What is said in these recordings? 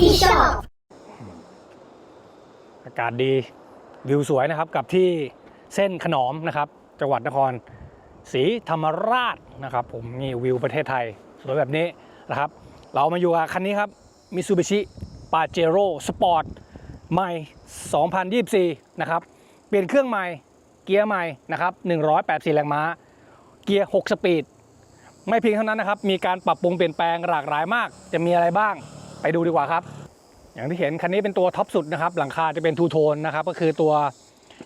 ที่ชอบ อากาศดีวิวสวยนะครับกับที่เส้นขนอมนะครับ จังหวัดนครศรีธรรมราชนะครับผมนี่วิวประเทศไทย สวยแบบนี้นะครับ เรามาอยู่กับคันนี้ครับ Mitsubishi Pajero Sport ใหม่ 2024 นะครับ เปลี่ยนเครื่องใหม่เกียร์ใหม่นะครับ 184 แรงม้า เกียร์ 6 สปีด ไม่เพียงเท่านั้นนะครับ มีการปรับปรุงเปลี่ยนแปลงหลากหลายมาก จะมีอะไรบ้าง ไปดูดีกว่าครับ อย่างที่เห็นคันนี้เป็นตัวท็อปสุดนะครับ หลังคาจะเป็นทูโทนนะครับ ก็คือตัว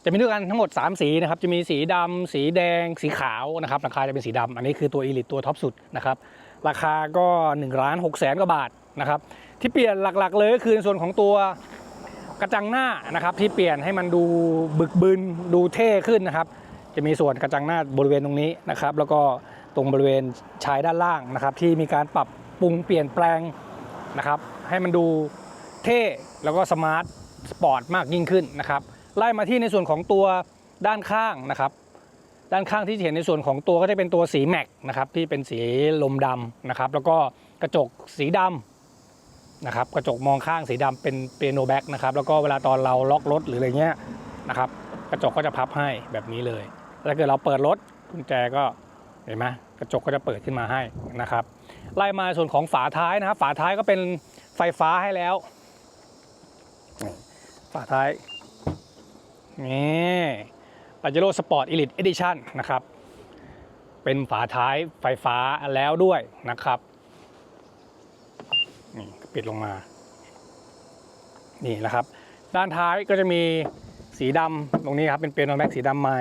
จะมีด้วยกันทั้งหมด 3 สีนะครับ จะมีสีดำสีแดง สีขาวนะครับ หลังคาจะเป็นสีดำอันนี้คือตัวอีลิตตัวท็อปสุดนะครับ ราคาก็1ล้าน6แสนกว่าบาทนะครับ ที่เปลี่ยนหลักๆ เลยก็คือในส่วนของตัวกระจังหน้านะครับ ที่เปลี่ยนให้มันดูบึกบึนดูเท่ขึ้นนะครับ จะมีส่วนกระจังหน้าบริเวณตรงนี้นะครับ แล้วก็ตรงบริเวณชายด้านล่างนะครับ ที่มีการปรับปรุงเปลี่ยนแปลงนะครับ ให้มันดูเท่แล้วก็สมาร์ทสปอร์ตมากยิ่งขึ้นนะครับไล่มาที่ในส่วนของตัวด้านข้างนะครับ ด้านข้างที่เห็นในส่วนของตัวก็จะเป็นตัวสีแม็กนะครับที่เป็นสีลมดำนะครับ แล้วก็กระจกสีดำนะครับ กระจกมองข้างสีดำเป็นเปียโนแบ็กนะครับแล้วก็เวลาตอนเราล็อกรถหรืออะไรเงี้ยนะครับกระจกก็จะพับให้แบบนี้เลยถ้าเกิดเราเปิดรถกุญแจก็เห็นไหมกระจกก็จะเปิดขึ้นมาให้นะครับไล่มาส่วนของฝาท้ายนะครับฝาท้ายก็เป็น ไฟฟ้าให้แล้วฝาท้ายนี่ปาเจโร่สปอร์ตอีลิทเอดิชั่นนะครับ เป็นฝาท้ายไฟฟ้าแล้วด้วยนะครับนี่ปิดลงมา นี่นะครับ ด้านท้ายก็จะมีสีดำตรงนี้ครับ เป็นเปียโนแม็กสีดำใหม่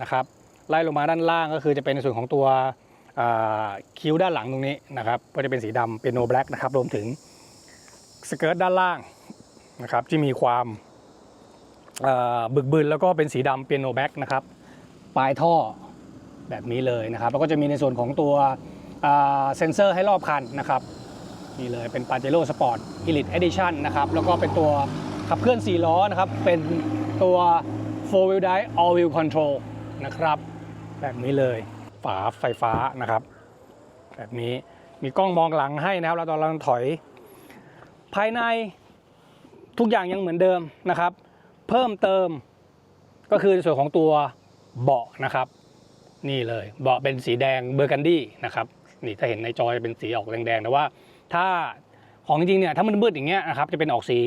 นะครับไล่ลงมาด้านล่างก็คือจะเป็นในส่วนของตัวคิ้วด้านหลังตรงนี้นะครับ ก็จะเป็นสีดำเปียโนแบล็กนะครับ รวมถึง สเกิร์ตด้านล่างนะครับที่มีความบึกบึนแล้วก็เป็นสีดำเปียโนแบ็กนะครับปลายท่อแบบนี้เลยนะครับ แล้วก็จะมีในส่วนของตัวเซ็นเซอร์ให้รอบคันนะครับนี่เลยเป็น Pajero Sport Elite Edition นะครับแล้วก็เป็นตัวขับเคลื่อน 4 ล้อนะครับ เป็นตัว4 wheel drive all wheel control นะครับ แบบนี้เลยฝาไฟฟ้านะครับ แบบนี้มีกล้องมองหลังให้นะครับเราตอนเราถอย ภายในทุกอย่างยังเหมือนเดิมนะครับ เพิ่มเติมก็คือในส่วนของตัวเบาะนะครับ นี่เลยเบาะเป็นสีแดงเบอร์กันดี้นะครับนี่ถ้าเห็นในจอยเป็นสีออกแดงๆแต่ว่าถ้าของจริงเนี่ยถ้ามันมืดอย่างเงี้ยนะครับจะเป็นออกสี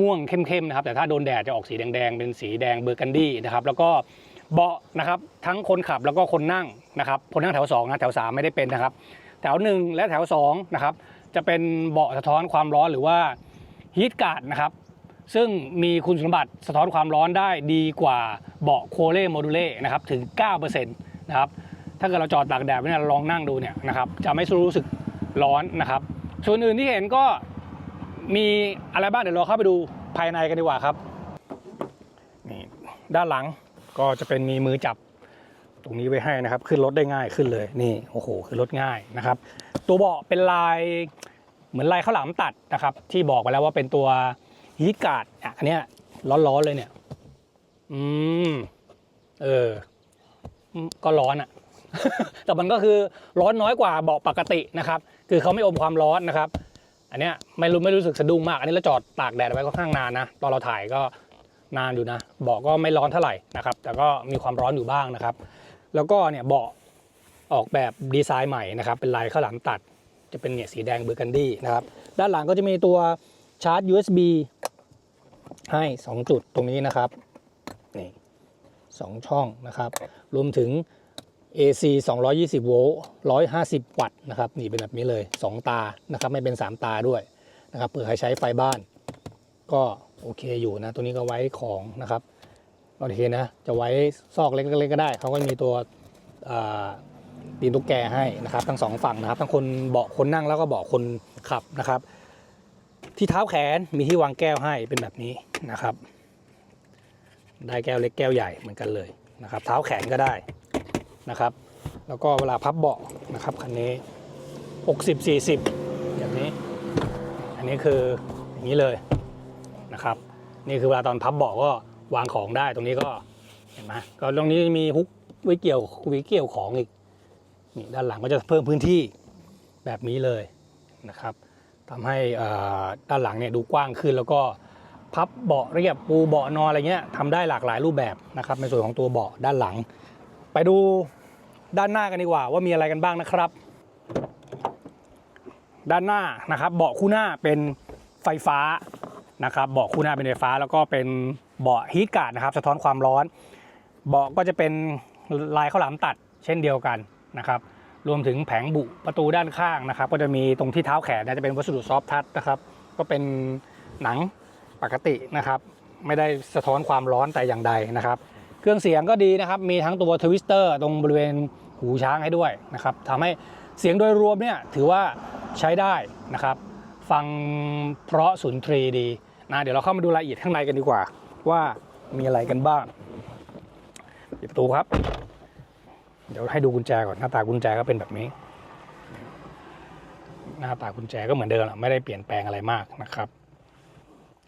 ม่วงๆเข้มๆนะครับแต่ถ้าโดนแดดจะออกสีแดงๆเป็นสีแดงเบอร์กันดี้นะครับแล้วก็เบาะนะครับทั้งคนขับแล้วก็คนนั่งนะครับคนนั่งแถว2นะแถว 3 ไม่ได้เป็นนะครับ แถว 1 และแถว2นะครับ จะเป็นเบาะสะท้อนความร้อนหรือว่าฮีทการ์ดนะครับซึ่งมีคุณสมบัติสะท้อนความร้อนได้ดีกว่าเบาะโคเล่โมดูเล่นะครับถึง 9%นะครับถ้าเกิดเราจอดตากแดดไว้เนี่ยเราลองนั่งดูเนี่ยนะครับจะไม่รู้สึกร้อนนะครับ ส่วนอื่นที่เห็นก็มีอะไรบ้างเดี๋ยวเราเข้าไปดูภายในกันดีกว่าครับนี่ด้านหลังก็จะเป็นมีมือจับตรงนี้ไว้ให้นะครับ ขึ้นรถได้ง่ายขึ้นเลยนี่โอ้โหขึ้นรถง่ายนะครับ ตัวเบาะเป็นลายเหมือนลายข้าวหลามตัดนะครับ ที่บอกไปแล้วว่าเป็นตัวฮีทการ์ดอะอันเนี้ยร้อนๆเลยเนี่ย อืม เออ ก็ร้อนอะ แต่มันก็คือร้อนน้อยกว่าเบาะปกตินะครับ คือเขาไม่อมความร้อนนะครับ อันเนี้ยไม่รู้ไม่รู้สึกสะดุ้งมาก อันนี้เราจอดตากแดดไว้ก็ข้างนานนะ ตอนเราถ่ายก็นานอยู่นะ เบาะก็ไม่ร้อนเท่าไหร่นะครับ แต่ก็มีความร้อนอยู่บ้างนะครับ แล้วก็เนี่ยเบาะ ออกแบบดีไซน์ใหม่นะครับ เป็นลายข้าวหลามตัด จะเป็นเนี่ยสีแดงเบอร์กันดี้นะครับ ด้านหลังก็จะมีตัวชาร์จ USB ให้ 2 จุดตรงนี้นะครับ นี่สองช่องนะครับ รวมถึง AC 220 โวลต์ 150 วัตต์นะครับ นี่เป็นแบบนี้เลย 2 ตา นะครับ ไม่เป็น 3 ตาด้วยนะครับ เผื่อใครใช้ไฟบ้าน ก็โอเคอยู่นะ ตัวนี้ก็ไว้ของนะครับ โอเคนะ จะไว้ซอกเล็กๆก็ได้ เขาก็มีตัว ตีนตุ๊กแกให้นะครับทั้งสองฝั่งนะครับ ทั้งคนเบาะคนนั่งแล้วก็เบาะคนขับนะครับ ที่เท้าแขนมีที่วางแก้วให้เป็นแบบนี้นะครับ ได้แก้วเล็กแก้วใหญ่เหมือนกันเลยนะครับ เท้าแขนก็ได้นะครับ แล้วก็เวลาพับเบาะนะครับคันนี้ 60 40แบบนี้ อันนี้คืออย่างนี้เลยนะครับ นี่คือเวลาตอนพับเบาะก็วางของได้ตรงนี้ก็เห็นไหมก็ตรงนี้มีฮุกไว้เกี่ยวไว้เกี่ยวของอีก นี่ด้านหลังก็จะเพิ่มพื้นที่แบบนี้เลยนะครับทำให้ด้านหลังเนี่ยดูกว้างขึ้น แล้วก็พับเบาะเรียบปูเบาะนอนอะไรเงี้ยทำได้หลากหลายรูปแบบนะครับในส่วนของตัวเบาะด้านหลัง ไปดูด้านหน้ากันดีกว่า ว่ามีอะไรกันบ้างนะครับ ด้านหน้านะครับเบาะคู่หน้าเป็นไฟฟ้านะครับเบาะคู่หน้าเป็นไฟฟ้า แล้วก็เป็นเบาะฮีทการ์ดนะครับ สะท้อนความร้อน เบาะก็จะเป็นลายข้าวหลามตัดเช่นเดียวกัน นะครับรวมถึงแผงบุประตูด้านข้างนะครับ ก็จะมีตรงที่เท้าแขนนี่ยจะเป็นวัสดุซอฟทัชนะครับ ก็เป็นหนังปกตินะครับ ไม่ได้สะท้อนความร้อนแต่อย่างใดนะครับ เครื่องเสียงก็ดีนะครับ มีทั้งตัวทวิสเตอร์ตรงบริเวณหูช้างให้ด้วยนะครับทำให้เสียงโดยรวมเนี่ยถือว่าใช้ได้นะครับ ฟังเพราะสุนทรีดีนะเดี๋ยวเราเข้ามาดูรายละเอียดข้างในกันดีกว่า ว่ามีอะไรกันบ้างปิดประตูครับ เดี๋ยวให้ดูกุญแจก่อนหน้าตากุญแจก็เป็นแบบนี้ หน้าตากุญแจก็เหมือนเดิมแหละไม่ได้เปลี่ยนแปลงอะไรมากนะครับ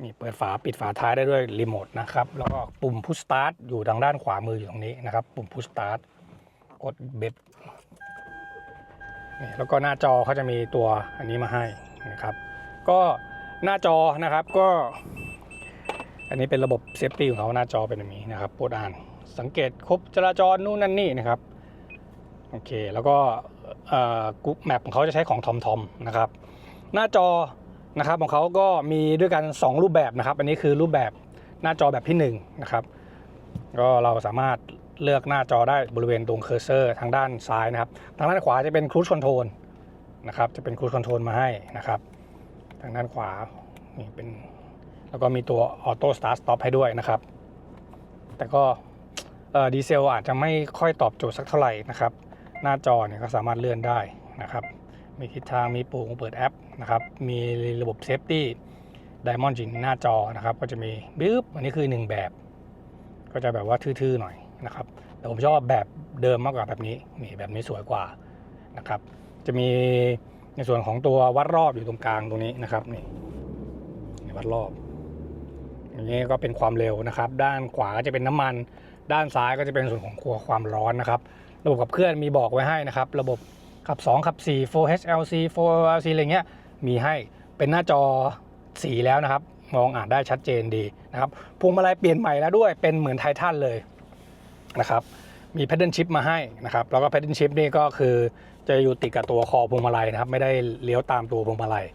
นี่เปิดฝาปิดฝาท้ายได้ด้วยรีโมทนะครับแล้วก็ปุ่มพุชสตาร์ทอยู่ทางด้านขวามืออยู่ตรงนี้นะครับ ปุ่มพุชสตาร์ทกดเบ็ดนี่แล้วก็หน้าจอเขาจะมีตัวอันนี้มาให้นะครับ ก็หน้าจอนะครับก็ อันนี้เป็นระบบเซฟตี้ของเขาหน้าจอเป็นแบบนี้นะครับโปรดอ่าน สังเกตครบจราจรนู่นนั่นนี่นะครับ โอเค แล้วก็กรุ๊ปแมปของเขาจะใช้ของทอมทอมนะครับ หน้าจอนะครับของเขาก็มีด้วยกัน 2 รูปแบบนะครับ อันนี้คือรูปแบบหน้าจอแบบที่ 1 นะครับ ก็เราสามารถเลือกหน้าจอได้บริเวณตรงเคอร์เซอร์ทางด้านซ้ายนะครับ ทางด้านขวาจะเป็นครู i คอนโทรลนะครับ จะเป็นครู i คอนโทรลมาให้นะครับ ทางด้านขวานี่เป็นแล้วก็มีตัวออโต้สตาร์ทสต็อปให้ด้วยนะครับ แต่ก็ดีเซลอาจจะไม่ค่อยตอบโจทย์สักเท่าไหร่นะครับ หน้าจอเนี่ยก็สามารถเลื่อนได้นะครับ มีทิศทางมีปุ่มเปิดแอปนะครับ มีระบบเซฟตี้ไดมอนด์จินหน้าจอนะครับ ก็จะมีบิ๊บอันนี้คือหนึ่งแบบ ก็จะแบบว่าทื่อๆหน่อยนะครับ แต่ผมชอบแบบเดิมมากกว่าแบบนี้นี่แบบนี้สวยกว่านะครับ จะมีในส่วนของตัววัดรอบอยู่ตรงกลางตรงนี้นะครับนี่วัดรอบอย่างนี้ก็เป็นความเร็วนะครับ ด้านขวาก็จะเป็นน้ำมัน ด้านซ้ายก็จะเป็นส่วนของครัวความร้อนนะครับ ระบบขับเคลื่อนมีบอกไว้ให้นะครับ ระบบขับ 2 ขับ 4 4HLC 4LC อะไรเงี้ยมีให้เป็นหน้าจอสีแล้วนะครับ มองอ่านได้ชัดเจนดีนะครับพวงมาลัยเปลี่ยนใหม่แล้วด้วยเป็นเหมือนไททันเลยนะครับมีแพดเดิลชิพมาให้นะครับแล้วก็แพดเดิลชิพนี่ก็คือจะอยู่ติดกับตัวคอพวงมาลัยนะครับ ไม่ได้เลี้ยวตามตัวพวงมาลัย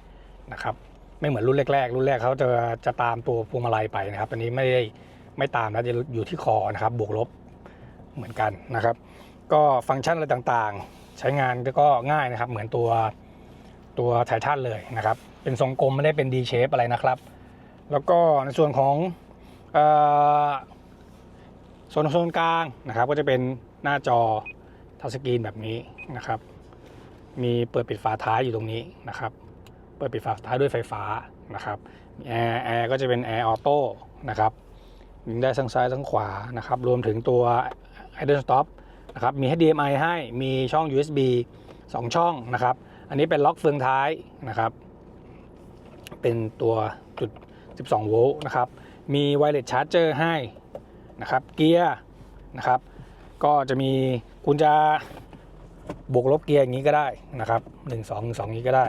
นะครับไม่เหมือนรุ่นแรกๆ รุ่นแรกเขาจะจะตามตัวพวงมาลัยไปนะครับอันนี้ไม่ได้ไม่ตามแล้วจะอยู่ที่คอนะครับบวกลบเหมือนกันนะครับ ก็ฟังก์ชันอะไรต่างๆ ใช้งานก็ง่ายนะครับ เหมือนตัวตัวไททันเลยนะครับ เป็นทรงกลมไม่ได้เป็น D shape อะไรนะครับ แล้วก็ในส่วนของเอ่อโซนโซนกลางนะครับ ก็จะเป็นหน้าจอทัชสกรีนแบบนี้นะครับ มีเปิดปิดฝาท้ายอยู่ตรงนี้นะครับ เปิดปิดฝาท้ายด้วยไฟฟ้านะครับแอร์แอร์ก็จะเป็นแอร์ออโต้นะครับยิงได้ทั้งซ้ายทั้งขวานะครับ รวมถึงตัว idle stop นะครับมี HDMI ให้มีช่อง USB 2 ช่องนะครับ อันนี้เป็นล็อกเฟืองท้ายนะครับ เป็นตัวจุด 12 โวลต์นะครับ มี wireless charger ให้นะครับ เกียร์นะครับ ก็จะมีคุณจะบวกลบเกียร์อย่างนี้ก็ได้นะครับ1 2 1 2นี้ก็ได้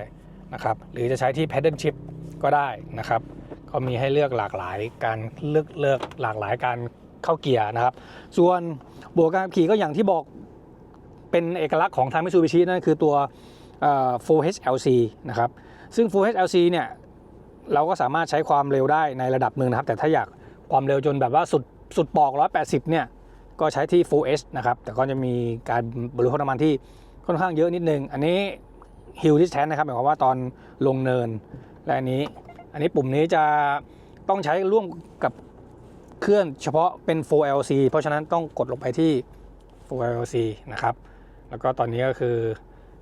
นะครับ หรือจะใช้ที่ paddle shift ก็ได้นะครับ ก็มีให้เลือกหลากหลายการเลือกเลือกหลากหลายการ เข้าเกียร์นะครับ ส่วนบวกการขับขี่ก็อย่างที่บอกเป็นเอกลักษณ์ของทาง Mitsubishi นั่นคือตัว 4HLC นะครับ ซึ่ง 4HLC เนี่ยเราก็สามารถใช้ความเร็วได้ในระดับหนึ่งนะครับ แต่ถ้าอยากความเร็วจนแบบว่าสุดสุดปอก 180 เนี่ย ก็ใช้ที่ 4H นะครับ แต่ก็จะมีการบริโภคน้ำมันที่ค่อนข้างเยอะนิดนึง อันนี้ hill distance นะครับหมายความว่าตอนลงเนิน และอันนี้ อันนี้ปุ่มนี้จะต้องใช้ร่วมกับ เครื่องเฉพาะเป็น 4LC เพราะฉะนั้นต้องกดลงไปที่ 4LC นะครับ แล้วก็ตอนนี้ก็คือ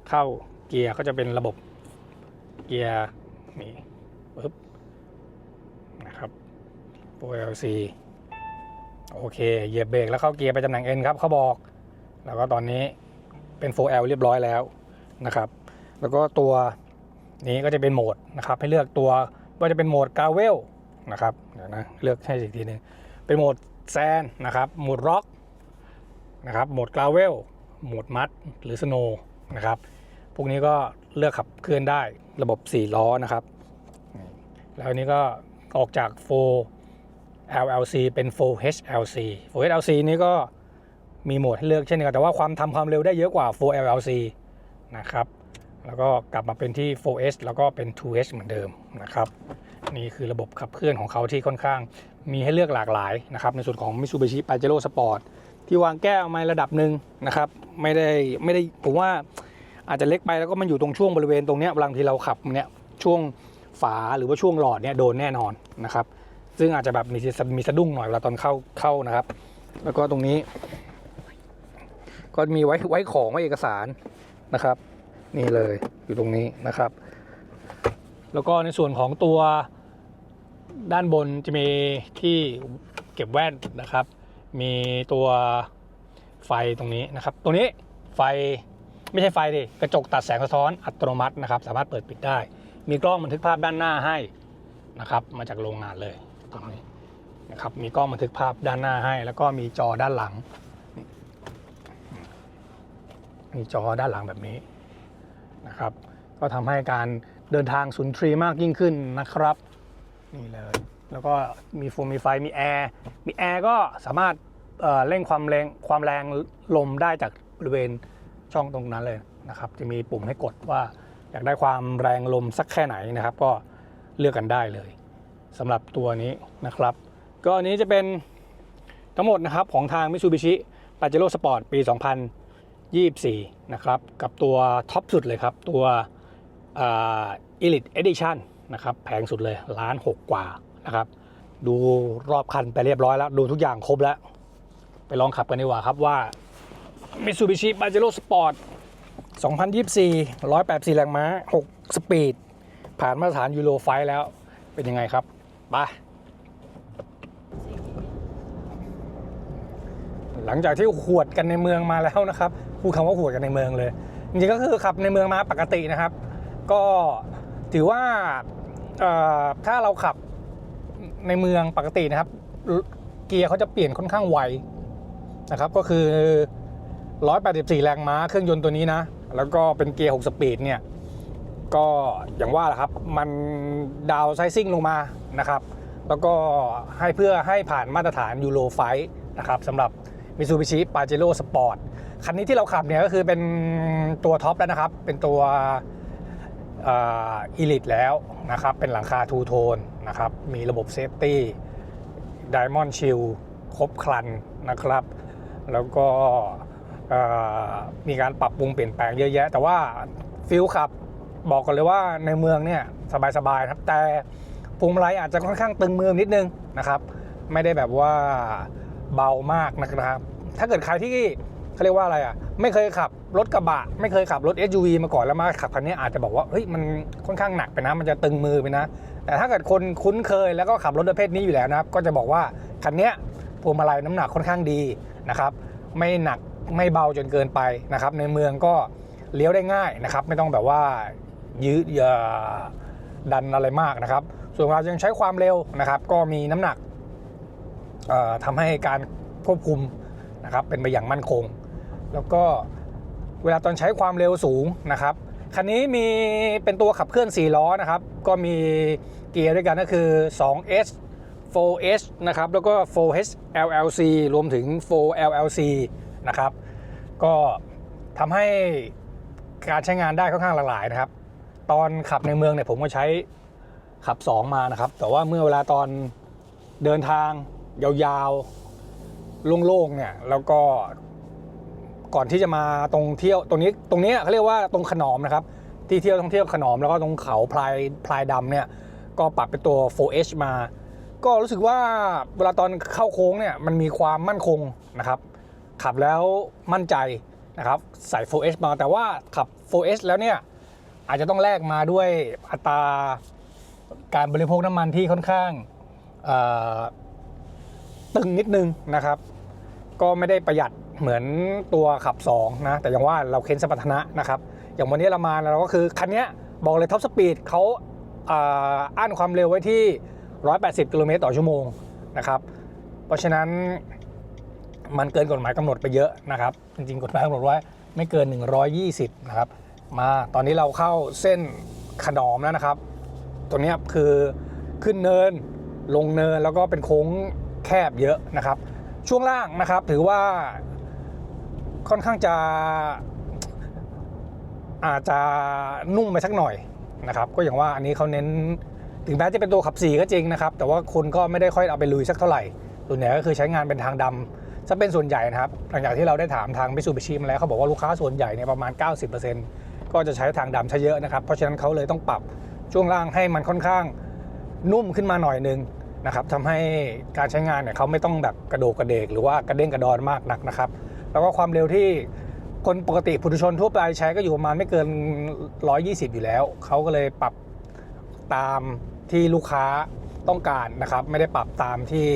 เข้าเกียร์ก็จะเป็นระบบเกียร์นี่ปึ๊บนะครับ 4LC โอเคเหยียบเบรกแล้วเข้าเกียร์ไปตำแหน่ง N ครับเขาบอก แล้วก็ตอนนี้เป็น 4L เรียบร้อยแล้วนะครับ แล้วก็ตัวนี้ก็จะเป็นโหมดนะครับ ให้เลือกตัวว่าจะเป็นโหมดกาเวลนะครับ เดี๋ยวนะ เลือกให้อีกทีหนึง เป็นโหมดแซนนะครับโหมดร็อกนะครับโหมดกราเวลโหมดมัดหรือสโนนะครับพวกนี้ก็เลือกขับเคลื่อนได้ระบบ 4 ล้อนะครับ แล้วนี้ก็ออกจาก 4 LLC เป็น 4 HLC 4 HLC นี้ก็มีโหมดให้เลือกเช่นกัน แต่ว่าความทำความเร็วได้เยอะกว่า 4 LLC นะครับ แล้วก็กลับมาเป็นที่ 4S แล้วก็เป็น 2H เหมือนเดิมนะครับ นี่คือระบบขับเคลื่อนของเขาที่ค่อนข้าง มีให้เลือกหลากหลายนะครับในส่วนของ Mitsubishi Pajero Sport ที่วางแก้วมาระดับหนึ่งนะครับไม่ได้ไม่ได้ผมว่าอาจจะเล็กไปแล้วก็มันอยู่ตรงช่วงบริเวณตรงเนี้ยบางทีเราขับเนี่ยช่วงฝาหรือว่าช่วงหลอดเนี่ยโดนแน่นอนนะครับซึ่งอาจจะแบบมีมีสะดุ้งหน่อยเวลาตอนเข้าเข้านะครับ แล้วก็ตรงนี้ ก็มีไว้ไว้ของไว้เอกสารนะครับ นี่เลยอยู่ตรงนี้นะครับ แล้วก็ในส่วนของตัว ด้านบนจะมีที่เก็บแว่นนะครับ มีตัวไฟตรงนี้นะครับ ตรงนี้ไฟไม่ใช่ไฟดิกระจกตัดแสงสะท้อนอัตโนมัตินะครับ สามารถเปิดปิดได้ มีกล้องบันทึกภาพด้านหน้าให้นะครับ มาจากโรงงานเลยตรงนี้นะครับ มีกล้องบันทึกภาพด้านหน้าให้ แล้วก็มีจอด้านหลัง มีจอด้านหลังแบบนี้นะครับ ก็ทำให้การเดินทางสุนทรีมากยิ่งขึ้นนะครับ นี่เลย แล้วก็มีฟมมีไฟมีแอร์มีแอร์ก็สามารถเเร่งความแรงความแรงลมได้จากบริเวณช่องตรงนั้นเลยนะครับ จะมีปุ่มให้กดว่าอยากได้ความแรงลมสักแค่ไหนนะครับ ก็เลือกกันได้เลยสำหรับตัวนี้นะครับ ก็อันนี้จะเป็นทั้งหมดนะครับของทาง Mitsubishi Pajero Sport ปี 2024 นะครับ กับตัวท็อปสุดเลยครับ ตัวอ่า Elite Edition นะครับแพงสุดเลยล้านหกกว่านะครับ ดูรอบคันไปเรียบร้อยแล้ว ดูทุกอย่างครบแล้ว ไปลองขับกันดีกว่าครับว่า Mitsubishi Pajero Sport 2024 184แรงม้า 6 สปีด ผ่านมาตรฐานยูโรไฟแล้วเป็นยังไงครับไปหลังจากที่ขวดกันในเมืองมาแล้วนะครับพูดคำว่าขวดกันในเมืองเลยจริงๆก็คือขับในเมืองมาปกตินะครับ ก็ถือว่า ถ้าเราขับในเมืองปกตินะครับ เกียร์เขาจะเปลี่ยนค่อนข้างไวนะครับ ก็คือ 184 แรงม้าเครื่องยนต์ตัวนี้นะ แล้วก็เป็นเกียร์ 6 สปีดเนี่ย ก็อย่างว่าแหละครับ มันดาวไซซิ่งลงมานะครับ แล้วก็ให้เพื่อให้ผ่านมาตรฐานยูโรไฟนะครับสำหรับ Mitsubishi Pajero Sport คันนี้ที่เราขับเนี่ยก็คือเป็นตัวท็อปแล้วนะครับ เป็นตัว อีลิทแล้วนะครับ เป็นหลังคาทูโทนนะครับ มีระบบเซฟตี้ Diamond Shield ครบครันนะครับ แล้วก็มีการปรับปรุงเปลี่ยนแปลงเยอะแยะ แต่ว่าฟิลขับบอกกันเลยว่าในเมืองเนี่ยสบายๆครับ แต่พวงมาลัยอาจจะค่อนข้างตึงมือนิดนึงนะครับ ไม่ได้แบบว่าเบามากนะครับ ถ้าเกิดใครที่เขาเรียกว่าอะไรอะ ไม่เคยขับ รถกระบะ ไม่เคยขับรถ SUV มาก่อนแล้วมาขับคันนี้อาจจะบอกว่าเฮ้ยมันค่อนข้างหนักไปนะ มันจะตึงมือไปนะ แต่ถ้าเกิดคนคุ้นเคยแล้วก็ขับรถประเภทนี้อยู่แล้วนะครับ ก็จะบอกว่าคันนี้พวงมาลัยน้ำหนักค่อนข้างดีนะครับ ไม่หนักไม่เบาจนเกินไปนะครับ ในเมืองก็เลี้ยวได้ง่ายนะครับ ไม่ต้องแบบว่ายืดอย่าดันอะไรมากนะครับ ส่วนเรายังใช้ความเร็วนะครับ ก็มีน้ำหนักเอ่อทำให้การควบคุมนะครับเป็นไปอย่างมั่นคง แล้วก็ เวลาตอนใช้ความเร็วสูงนะครับคันนี้มีเป็นตัวขับเคลื่อน 4 ล้อนะครับ ก็มีเกียร์ด้วยกันก็คือ 2S 4S นะครับ แล้วก็ 4H LLC รวมถึง 4 LLC นะครับ ก็ทำให้การใช้งานได้ค่อนข้างหลากหลายนะครับ ตอนขับในเมืองเนี่ยผมก็ใช้ขับ 2 มานะครับ แต่ว่าเมื่อเวลาตอนเดินทางยาวๆ โล่งๆ เนี่ย แล้วก็ ก่อนที่จะมาตรงเที่ยวตรงนี้ตรงนี้เขาเรียกว่าตรงขนอมนะครับ ที่เที่ยวท่องเที่ยวขนอมแล้วก็ตรงเขาพลายพลายดำเนี่ยก็ปรับเป็นตัว 4H มา ก็รู้สึกว่าเวลาตอนเข้าโค้งเนี่ยมันมีความมั่นคงนะครับ ขับแล้วมั่นใจนะครับใส่ 4H มาแต่ว่าขับ 4H แล้วเนี่ยอาจจะต้องแลกมาด้วยอัตราการบริโภคน้ำมันที่ค่อนข้างตึงนิดนึงนะครับ ก็ไม่ได้ประหยัด เหมือนตัวขับ2นะแต่อย่างว่าเราเค้นสมรรถนะนะครับอย่างวันนี้เรามาเราก็คือคันนี้บอกเลยท็อปสปีดเขาอ่านความเร็วไว้ที่ 180 กิโลเมตรต่อชั่วโมงนะครับเพราะฉะนั้นมันเกินกฎหมายกำหนดไปเยอะนะครับ จริงๆ กฎหมายกำหนดไว้ไม่เกิน 120 นะครับ มาตอนนี้เราเข้าเส้นขนอมแล้วนะครับ ตัวนี้คือขึ้นเนินลงเนินแล้วก็เป็นโค้งแคบเยอะนะครับ ช่วงล่างนะครับถือว่า ค่อนข้างจะอาจจะนุ่มไปสักหน่อยนะครับ ก็อย่างว่าอันนี้เขาเน้นถึงแม้จะเป็นตัวขับสีก็จริงนะครับ แต่ว่าคนก็ไม่ได้ค่อยเอาไปลุยสักเท่าไหร่ส่วนใหญ่ก็คือใช้งานเป็นทางดำจะเป็นส่วนใหญ่นะครับ หลังจากที่เราได้ถามทางมิสูบิชิมาแล้วเขาบอกว่าลูกค้าส่วนใหญ่เนี่ยประมาณ 90%ก็จะใช้ทางดำใช้เยอะนะครับ เพราะฉะนั้นเขาเลยต้องปรับช่วงล่างให้มันค่อนข้างนุ่มขึ้นมาหน่อยนึงนะครับทำให้การใช้งานเนี่ยเขาไม่ต้องแบบกระโดกกระเดกหรือว่ากระเด้งกระดอนมากนักนะครับ แล้วก็ความเร็วที่คนปกติผู้ชนทั่วไปใช้ก็อยู่ประมาณไม่เกิน 120 อยู่แล้ว เขาก็เลยปรับตามที่ลูกค้าต้องการนะครับ ไม่ได้ปรับตามที่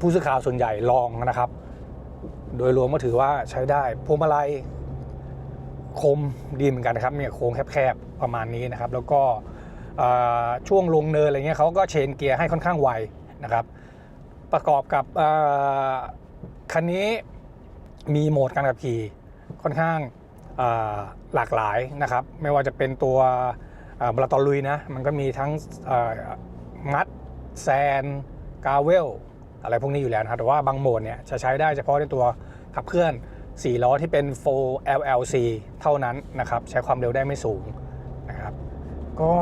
ผู้ซื้อข่าวส่วนใหญ่ลองนะครับ โดยรวมก็ถือว่าใช้ได้พวงมาลัยคมดีเหมือนกันนะครับเนี่ยโค้งแคบๆประมาณนี้นะครับ แล้วก็ช่วงลงเนินอะไรเงี้ยเขาก็เชนเกียร์ให้ค่อนข้างไวนะครับ ประกอบกับคันนี้ มีโหมดการขับขี่ค่อนข้างหลากหลายนะครับ ไม่ว่าจะเป็นตัวบลาตอลุยนะ มันก็มีทั้งมัดแซน กาเวล อะไรพวกนี้อยู่แล้วนะครับแต่ว่าบางโหมดเนี่ยจะใช้ได้เฉพาะในตัวขับเคลื่อน 4 ล้อที่เป็น 4 LLC เท่านั้นนะครับ ใช้ความเร็วได้ไม่สูงนะครับ ก็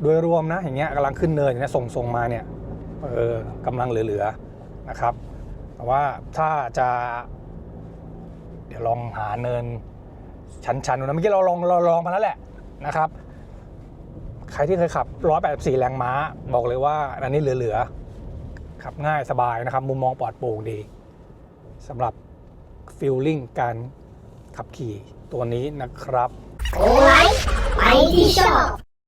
โดยรวมนะอย่างเงี้ยกำลังขึ้นเนินเงี้ยส่งส่งมาเนี่ยเออกำลังเหลือๆนะครับ ว่าถ้าจะเดี๋ยวลองหาเนินชันๆดูนะเมื่อกี้เราลองเราลองมาแล้วแหละนะครับ ใครที่เคยขับ 184 แรงม้า บอกเลยว่าอันนี้เหลือๆขับง่ายสบายนะครับ มุมมองปลอดโปร่งดีสำหรับฟิลลิ่งการขับขี่ตัวนี้นะครับ โอ้ไลฟ์ไปที่ชอบ